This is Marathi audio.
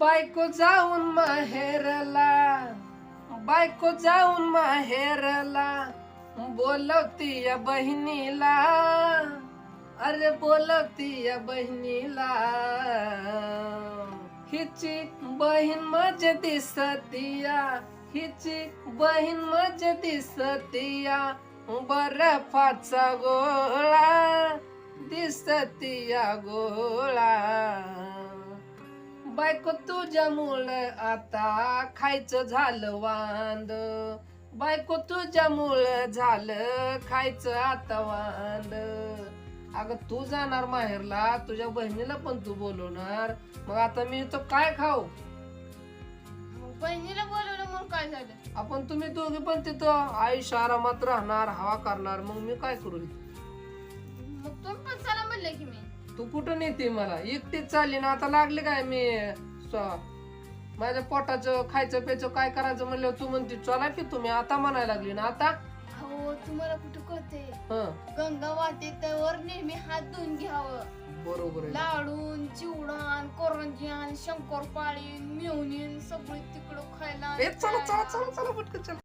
बायको जाऊन माहेरला. बायको जाऊन माहेरला. बोलवती या बहिणीला. अरे बोलवती या बहिणीला. हिची बहीण माझे दिसतिया. हिची बहीण माझे दिसतिया. बर्फाचा गोळा. दिसतिया गोळा. बायको तुझ्यामुळं आता खायचं झालं वांद. बायको तुझ्यामुळं झालं खायचं आता वांद. अगं तू जाणार माहेरला तुझ्या बहिणीला पण तू बोलवणार. मग आता मी तो काय खाऊ? मग बहिणीला बोलवलं म्हणून काय झालं? आपण तुम्ही दोघे पण तिथं आयुष्य आरामात राहणार हवा करणार. मग मी काय करू मग तुम्ही पण चला म्हणले की मी. तू कुठं नेते मला? एकटीच चालली ना आता लागले काय मी स्व- माझ्या पोटाचं खायचं प्यायचं काय करायचं म्हणलं तू म्हणते चला की तुम्ही आता म्हणायला लागली ना आता? अहो तुम्हाला कुठं कळते हं. गंगा वाटे त्यावर नेहमी हात धुवून घ्यावं. बरोबर आहे लाडून चिवडान करंज्यान शंकरपाळी मिळवणीन सगळे तिकडं खायला ए चला चला चला चला पटकन चला.